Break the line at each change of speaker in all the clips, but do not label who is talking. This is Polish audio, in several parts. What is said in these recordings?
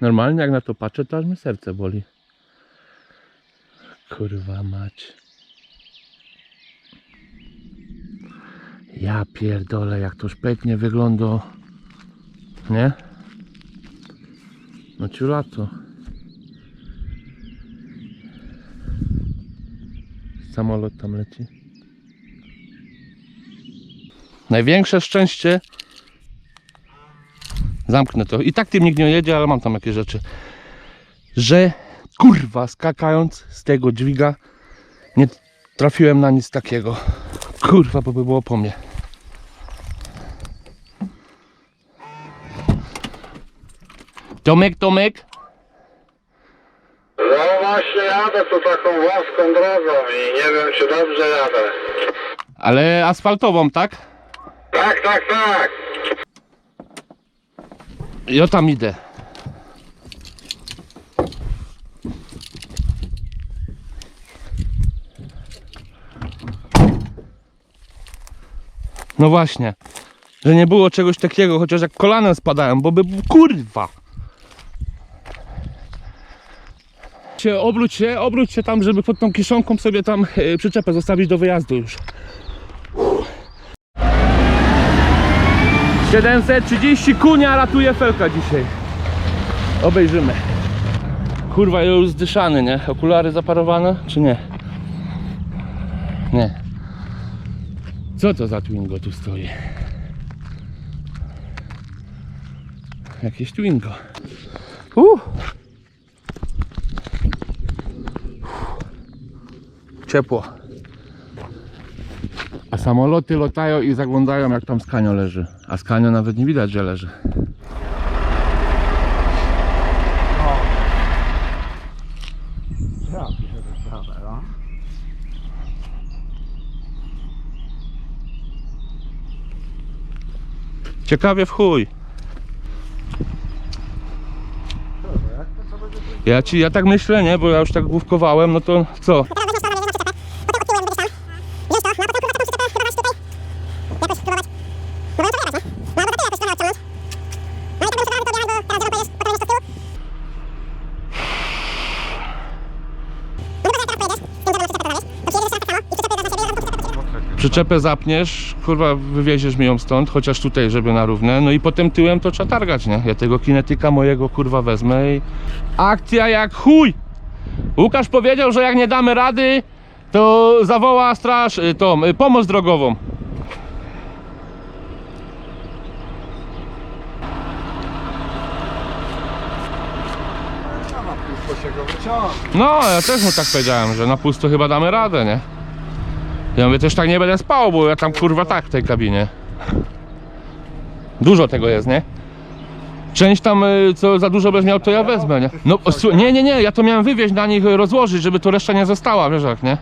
Normalnie jak na to patrzę, to aż mi serce boli. Kurwa mać. Ja pierdolę, jak to szpetnie wygląda. Nie? No ciulato. Samolot tam leci. Największe szczęście. Zamknę to. I tak tym nikt nie jedzie, ale mam tam jakieś rzeczy. Że kurwa, skakając z tego dźwiga, nie trafiłem na nic takiego. Kurwa, bo by było po mnie. Tomek, Tomek.
No właśnie jadę tu taką wąską drogą i nie wiem czy dobrze jadę.
Ale asfaltową, tak?
Tak, tak, tak.
Ja tam idę. No właśnie, że nie było czegoś takiego, chociaż jak kolanem spadałem, bo by kurwa. Się, obróć się, obróć się tam, żeby pod tą kiszonką sobie tam e, przyczepę zostawić do wyjazdu już. 730 kunia ratuje felka dzisiaj. Obejrzymy. Kurwa, już zdyszany, nie? Okulary zaparowane, czy nie? Nie. Co to za Twingo tu stoi? Jakieś Twingo. Uh. Ciepło. A samoloty latają i zaglądają jak tam Skanio leży. A Skanio nawet nie widać, że leży. Ciekawie w chuj. Ja ci, ja tak myślę, nie? Bo ja już tak główkowałem, no to co? Przyczepę zapniesz, kurwa, wywieziesz mi ją stąd, chociaż tutaj, żeby na równe, no i potem tyłem to trzeba targać, nie? Ja tego kinetyka mojego, kurwa, wezmę i... Akcja jak chuj! Łukasz powiedział, że jak nie damy rady, to zawoła straż, y, tą, y, pomoc drogową. No, ja też mu tak powiedziałem, że na pusto chyba damy radę, nie? Ja mówię, też tak nie będę spał, bo ja tam kurwa tak w tej kabinie. Dużo tego jest, nie? Część tam, y, co za dużo będziesz miał, to ja wezmę, nie? No, nie, nie, nie, ja to miałem wywieźć na nich, rozłożyć, żeby to reszta nie została, wiesz jak, nie?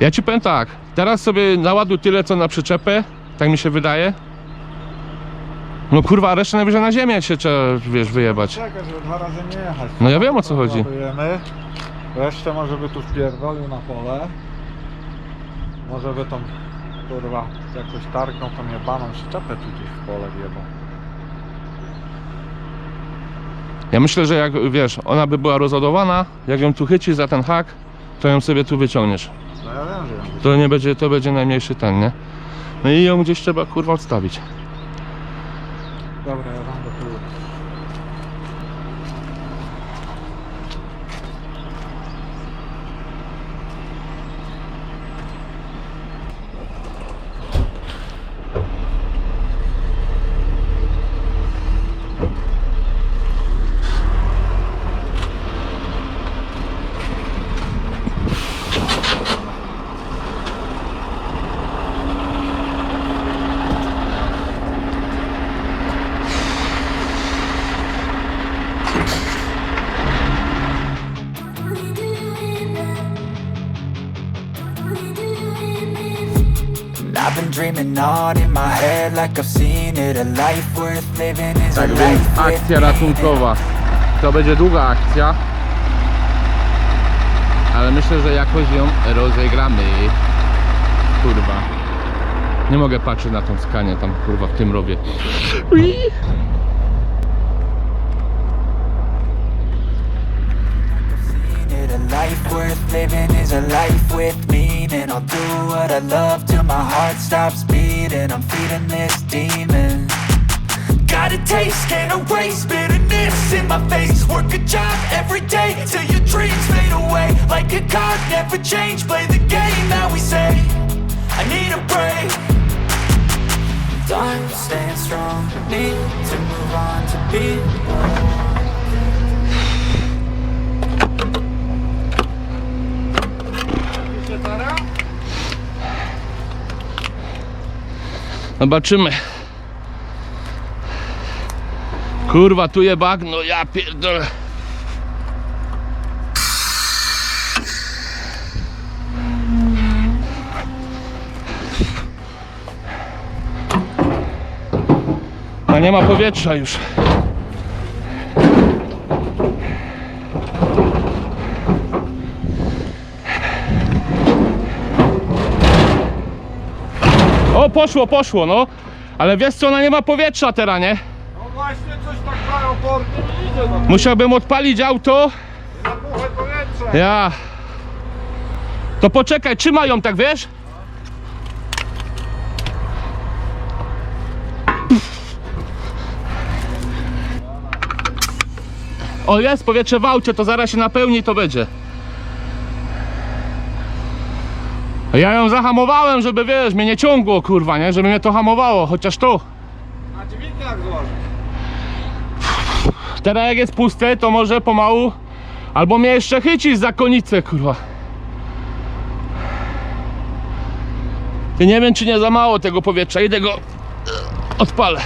Ja ci powiem tak, teraz sobie naładuj tyle, co na przyczepę, tak mi się wydaje. No kurwa, a resztę najwyżej na ziemię się trzeba, wiesz, wyjebać.
Czekaj, żeby dwa razy nie jechać.
No ja wiem, o co chodzi.
Ładujemy. Resztę może by tu wpierdolił na pole. Może by tą kurwa jakoś targną tą jebaną przyczepę tu gdzieś w pole wjebał.
Ja myślę, że jak, wiesz, ona by była rozładowana, jak ją tu chyci za ten hak, to ją sobie tu wyciągniesz.
No ja wiem, że ją
To nie będzie, to będzie najmniejszy ten, nie? No i ją gdzieś trzeba kurwa odstawić.
On in my head like I've seen it A life worth living is a
Tak więc
life
akcja ratunkowa. To będzie długa akcja. Ale myślę, że jakoś ją rozegramy. Kurwa. Nie mogę patrzeć na tą skanię tam kurwa w tym rowie. Ui.
Living is a life with meaning. I'll do what I love till my heart stops beating. I'm feeding this demon. Got a taste, can't erase bitterness in my face. Work a job every day till your dreams fade away. Like a card, never change. Play the game that we say. I need a break. Time staying strong. Need to move on to be.
Zobaczymy. Kurwa, tu je bagno, ja pierdolę. A nie ma powietrza już. Poszło, poszło, no. Ale wiesz co, ona nie ma powietrza teraz, nie?
No właśnie coś tak w aeroporcie nie idzie na,
Musiałbym odpalić auto.
na puchę powietrze.
Ja. To poczekaj, trzymaj ją tak, wiesz? O jest powietrze w aucie, to zaraz się napełni i to będzie. A Ja ją zahamowałem, żeby wiesz, mnie nie ciągło kurwa, nie? Żeby mnie to hamowało, chociaż to.
Na dźwigniach złożyć.
Teraz jak jest puste, to może pomału Albo mnie jeszcze chyci za konicę, kurwa Ty nie wiem czy nie za mało tego powietrza, idę go odpalę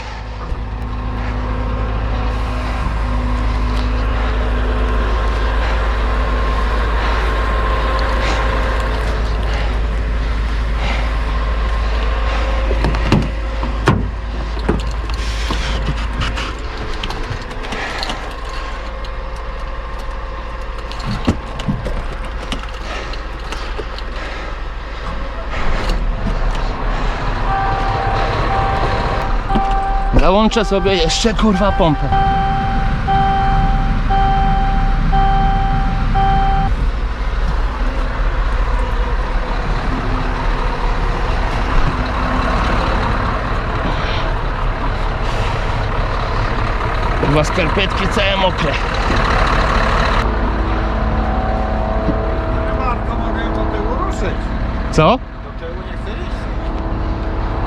Załączę sobie jeszcze kurwa pompę Kurwa skarpetki całe mokre
bardzo mogę do tyłu ruszyć.
Co?
Do tyłu nie chcę iść.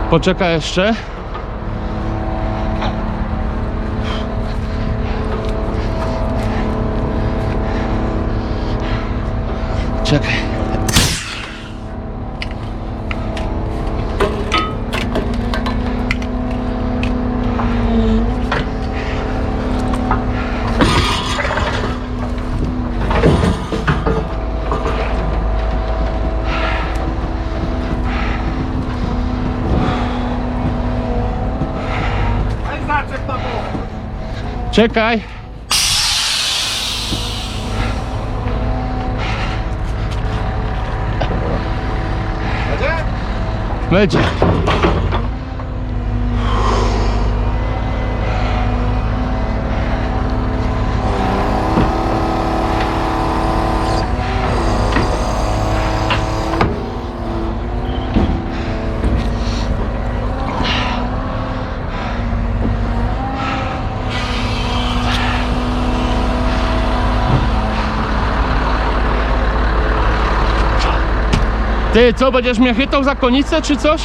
Poczekaj jeszcze Czekaj
Daj znaczek na puchę.
Czekaj
Będzie?
Będzie Ty co, będziesz mnie chytał za konicę czy coś?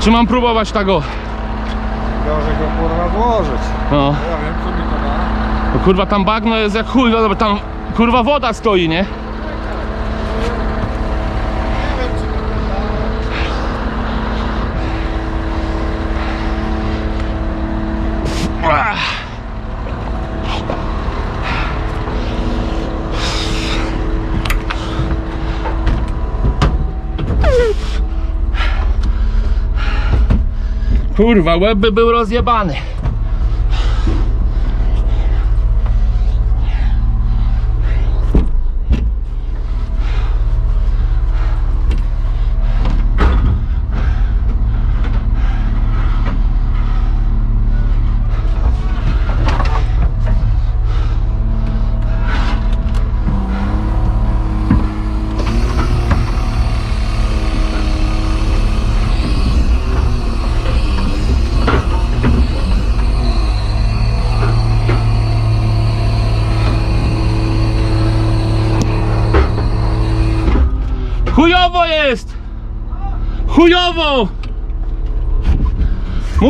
Czy mam próbować tego?
Gorzej go kurwa złożyć.
No,
Ja wiem co mi to da.
bo kurwa tam bagno jest jak chuj, no bo tam kurwa woda stoi, nie?
Nie wiem czy mi to da.
Ach. Kurwa, łeb by był rozjebany.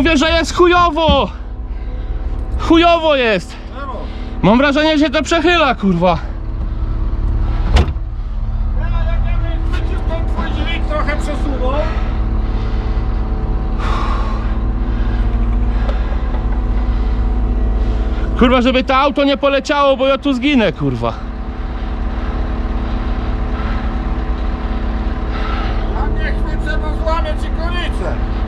Mówię, że jest chujowo! Chujowo jest! Mam wrażenie, że to przechyla, kurwa. Kurwa, żeby to auto nie poleciało, bo ja tu zginę, kurwa.
A nie chwycę, bo złamię ci konicę.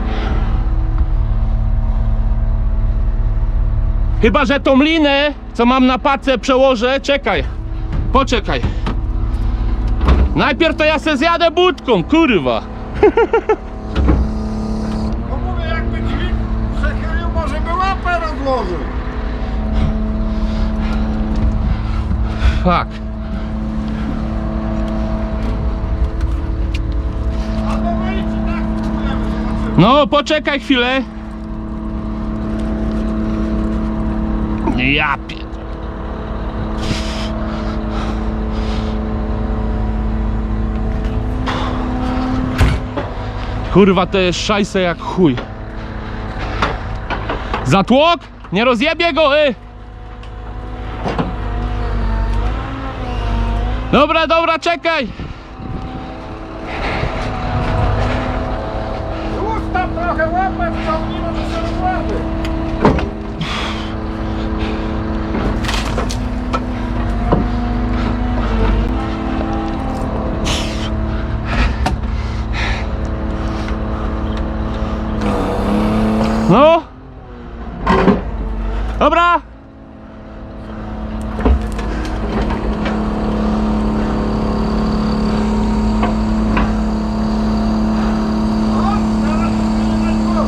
Chyba, że tą linę, co mam na pace, przełożę. Czekaj. Poczekaj. Najpierw to ja se zjadę budką, kurwa.
No mówię, jakby dźwig przechylił, może by łapę rozłożył.
Fuck.
Tak.
No, poczekaj chwilę. Ja pier... Kurwa, to jest szajse jak chuj. Zatłok? Nie rozjebie go, y! Dobra, dobra, czekaj!
Ustaw trochę łapę, wciągnij, może się rozłaby.
No! Dobra!
O, zaraz będziemy na górę.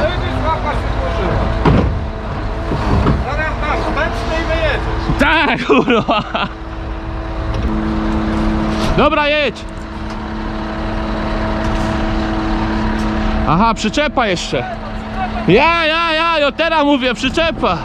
Ale widzisz, łapa się złożyła. Zaraz na wsteczny i
Tak, kurwa! Dobra, jedź! Aha, przyczepa jeszcze. Ja, ja, ja, ja teraz mówię, przyczepa.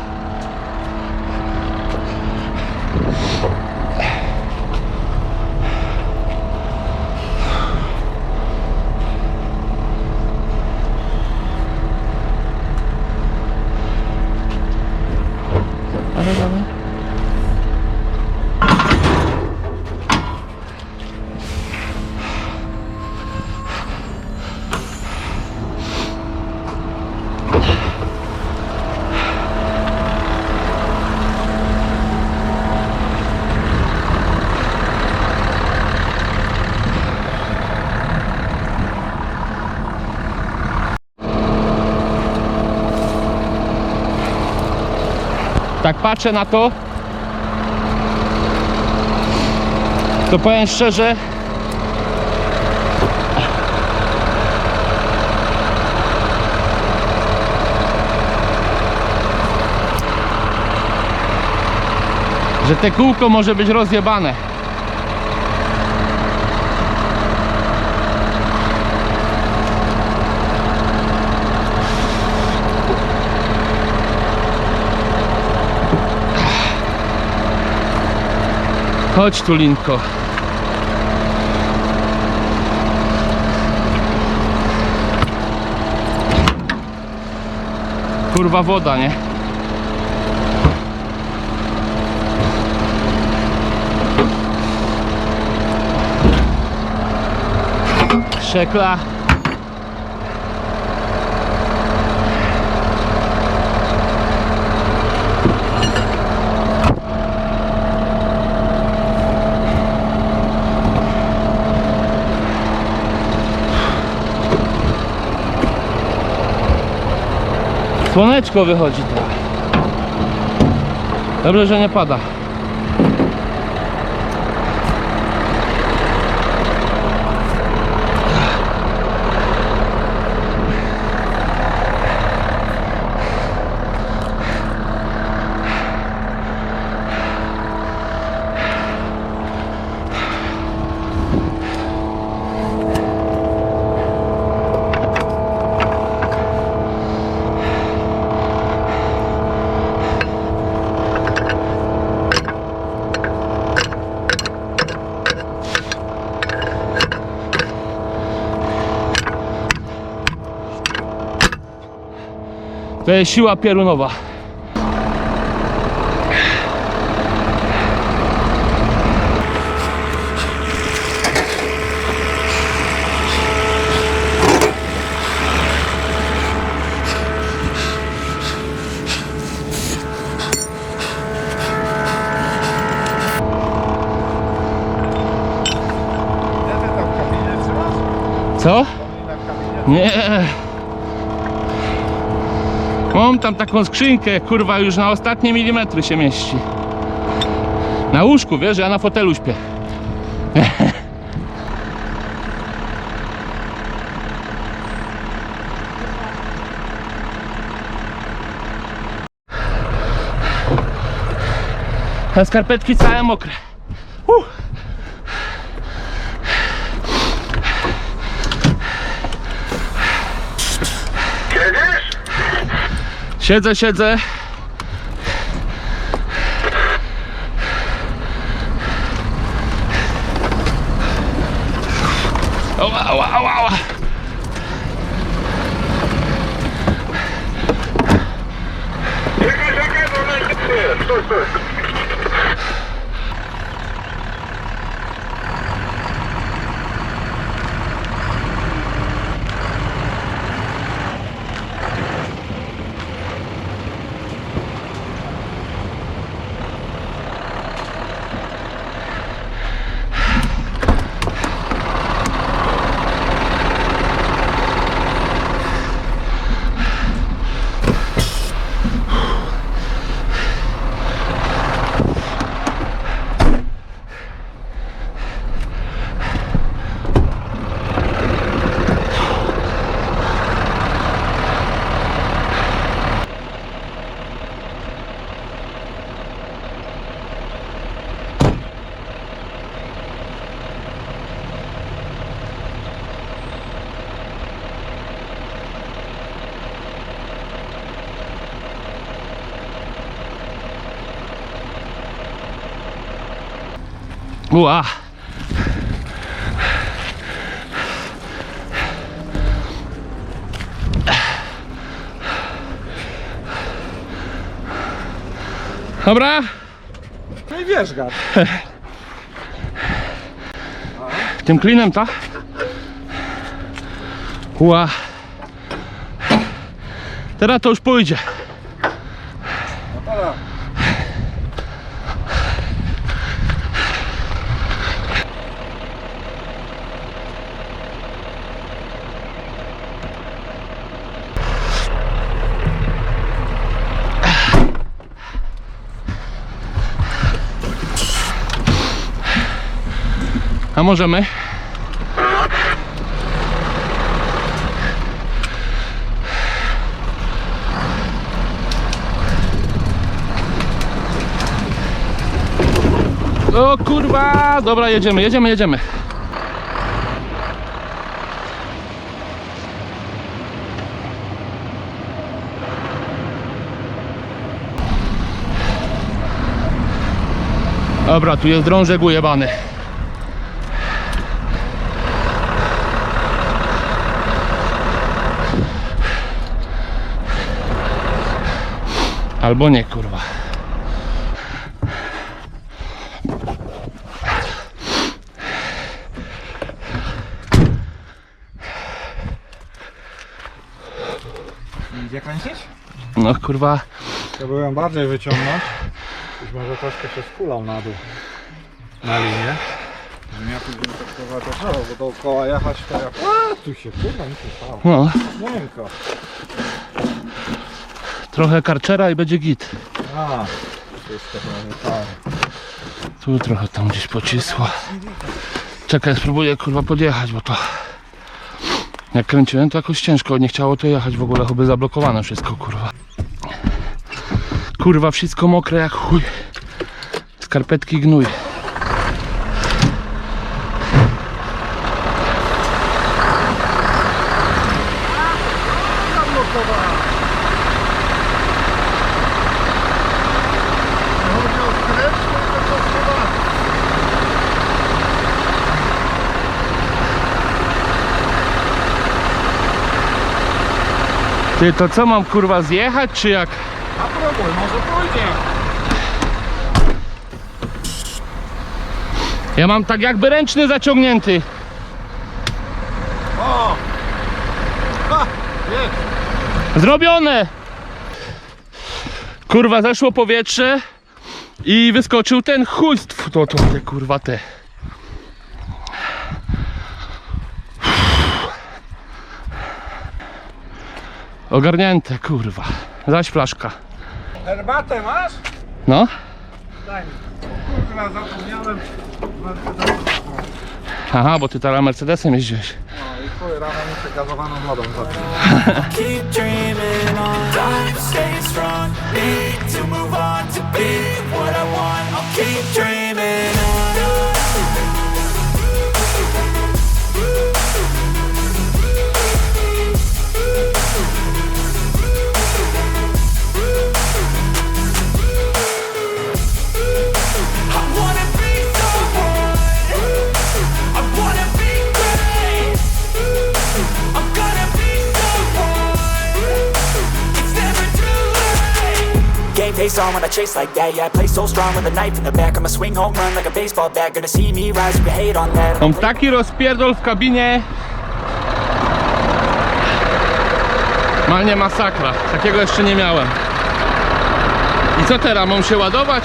Tak patrzę na to, to powiem szczerze, że te kółko może być rozjebane. Chodź tu, Linko. Kurwa woda, nie? Szekla. Słoneczko wychodzi trochę. Dobrze, że nie pada. siła pierunowa. Taką skrzynkę, kurwa, już na ostatnie milimetry się mieści. Na łóżku, wiesz, ja na fotelu śpię. A skarpetki całe mokre. Uh. Siedzę, siedzę. Ała, ała, ała, ała.
Czekaj, czekaj, moment, stój, stój.
Ua. Dobra,
No i wiesz, gad.
tym klinem, tak? Ła. Teraz to już pójdzie. A możemy? O kurwa! Dobra, jedziemy, jedziemy, jedziemy. Dobra, tu jest drążek ujebany. Albo nie, kurwa.
Idzie kręcić?
No kurwa.
Próbuję bardziej wyciągnąć. Być może troszkę się skulał na dół. Na linię. Żebym ja później tak to trzeba, bo dookoła jechać to jak... A, tu się kurwa nic nie stało.
No.
Miękko.
Trochę karczera i będzie git.
A, pamiętałem.
Tu trochę tam gdzieś pocisło. Czekaj, spróbuję kurwa podjechać, bo to... Jak kręciłem to jakoś ciężko, nie chciało to jechać w ogóle, chyba zablokowane wszystko kurwa. Kurwa, wszystko mokre jak chuj. Skarpetki gnój. Ty, to co mam kurwa zjechać, czy jak?
A próbuj, może pójdzie.
Ja mam tak jakby ręczny zaciągnięty.
O! Ha! Jest!
Zrobione! Kurwa, zeszło powietrze i wyskoczył ten chujstw. To, to te kurwa te. Ogarnięte, kurwa. Zaś flaszka.
Herbatę masz?
No,
Daj mi. Kurwa, zapomniałem.
aha, bo ty teraz Mercedesem jeździłeś.
No i chuj, rano muszę gazowaną wodą zacząć.
Face on when I chase like that Yeah, I play so strong with a knife in the back swing home run like a baseball bat Gonna see me rise you hate on that
Mam taki rozpierdol w kabinie. Malnie masakra. Takiego jeszcze nie miałem. I co teraz? Mam się ładować?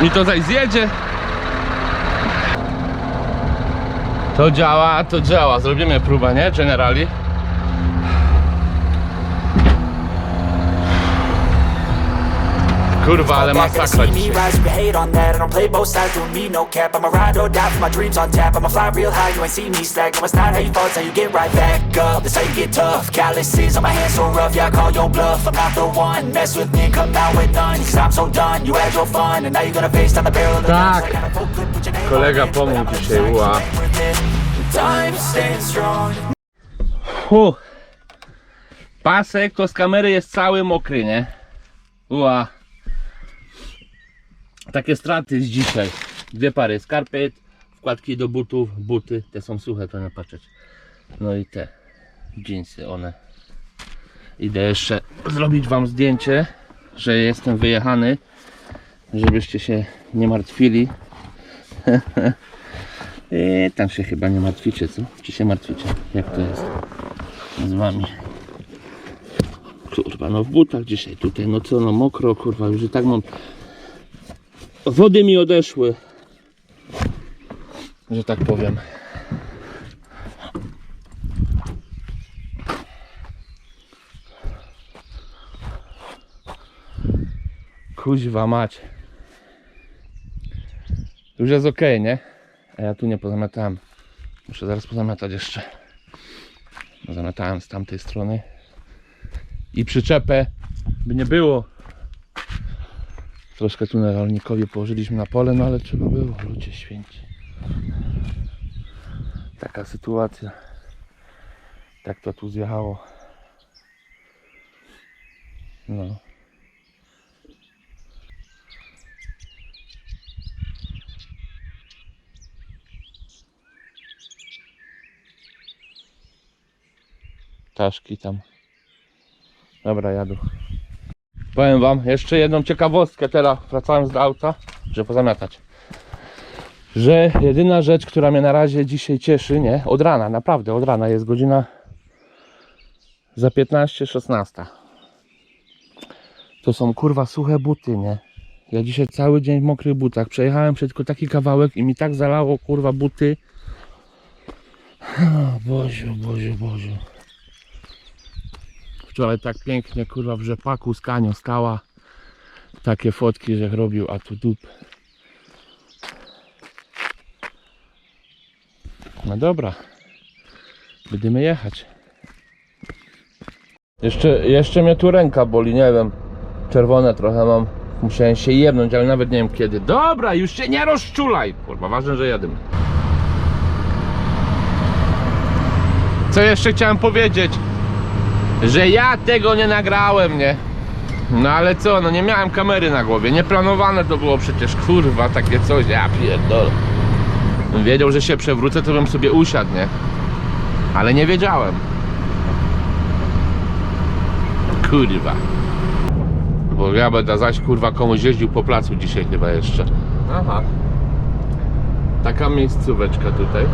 I to zaś zjedzie. To działa, to działa. Zrobimy próbę, nie? Generali. Kurwa, ale masakra
see me
dzisiaj.
rise if you hate on that I don't play both sides, doing me no cap I'ma ride or die for my dreams on tap I'ma fly real high, you ain't see me slack No, it's not how you fall, it's how you get right back up That's how you get tough Calluses on my hands so rough, yeah, I call your bluff I'm not the one, mess with me, come out with none Cause I'm so done, you had your fun And now you're gonna face down the barrel of the
Tak.
guns. I got a full clip, put your name
Kolega
on it, but
pomógł
I'm
dzisiaj, ua.
like with it. Time staying strong
Fu. Pasek to z kamery jest cały mokry, nie? Ua. Takie straty z dzisiaj. Dwie pary skarpet, wkładki do butów, buty, te są suche, to nie patrzeć. No i te jeansy, one. Idę jeszcze zrobić wam zdjęcie, że jestem wyjechany, żebyście się nie martwili. I tam się chyba nie martwicie, co? Czy się martwicie? Jak to jest z wami? Kurwa, no w butach dzisiaj tutaj, no co, no mokro, kurwa, już i tak mam... Wody mi odeszły. Że tak powiem. Kuźwa mać. Już jest ok, nie? A ja tu nie pozamiatałem. Muszę zaraz pozamiatać jeszcze. Zamiatałem z tamtej strony. I przyczepę, by nie było. Troszkę tu na rolnikowi położyliśmy na pole, no ale trzeba było, ludzie święci. Taka sytuacja. Tak to tu zjechało. No. Czaszki tam. Dobra, jadę. Powiem wam jeszcze jedną ciekawostkę teraz wracając do auta, że pozamiatać. Że jedyna rzecz, która mnie na razie dzisiaj cieszy, nie? Od rana, naprawdę od rana jest godzina za 15-16. To są kurwa suche buty, nie? Ja dzisiaj cały dzień w mokrych butach. Przejechałem przez tylko taki kawałek i mi tak zalało kurwa buty. O, Boziu, Boziu, Boziu. Wczoraj tak pięknie, kurwa, w rzepaku, skanio stała. Takie fotki, że robił, a tu dup. No dobra. Będziemy jechać. Jeszcze, jeszcze mnie tu ręka boli, nie wiem. Czerwone trochę mam. Musiałem się jebnąć, ale nawet nie wiem kiedy. Dobra, już się nie rozczulaj. Kurwa, ważne, że jadę. Co jeszcze chciałem powiedzieć? Że ja tego nie nagrałem, nie? No ale co, no nie miałem kamery na głowie. Nieplanowane to było przecież, kurwa, takie coś. Ja pierdolę. Wiedział, że się przewrócę, to bym sobie usiadł, nie? Ale nie wiedziałem. Kurwa. Bo ja będę zaś kurwa komuś jeździł po placu dzisiaj chyba jeszcze. Aha. Taka miejscóweczka tutaj.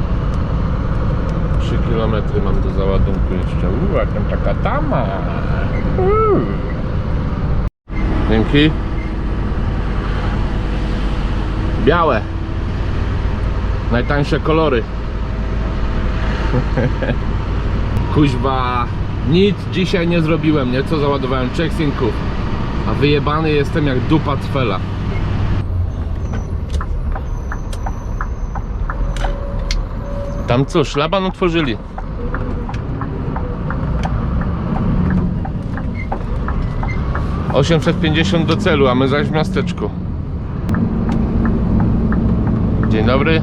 3 km mam do załadunku jeszcze. Uuu, tam taka tama. Uuu. Dzięki. Białe. Najtańsze kolory. Kuźba. Nic dzisiaj nie zrobiłem, nie? Co załadowałem? Trzech. A wyjebany jestem jak dupa cfela. Tam co, szlaban otworzyli. Osiemset pięćdziesiąt do celu, a my zaś w miasteczku. Dzień dobry.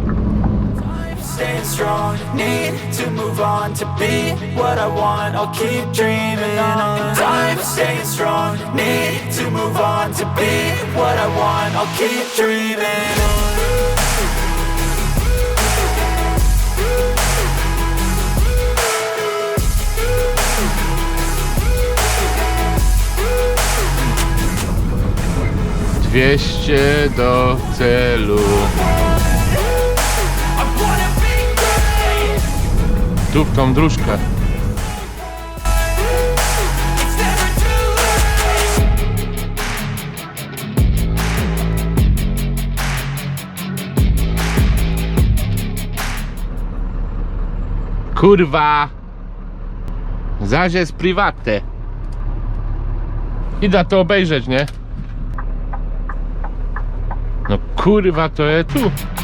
Staying strong, need to move on to be what I want. I'll keep dreaming on. Staying strong, need to move on to be what I want. I'll keep dreaming on.
Dwieście do celu. Tą dróżkę. Kurwa! Zaś jest prywatne. Idę to obejrzeć, nie? No kurwa, to jest tu.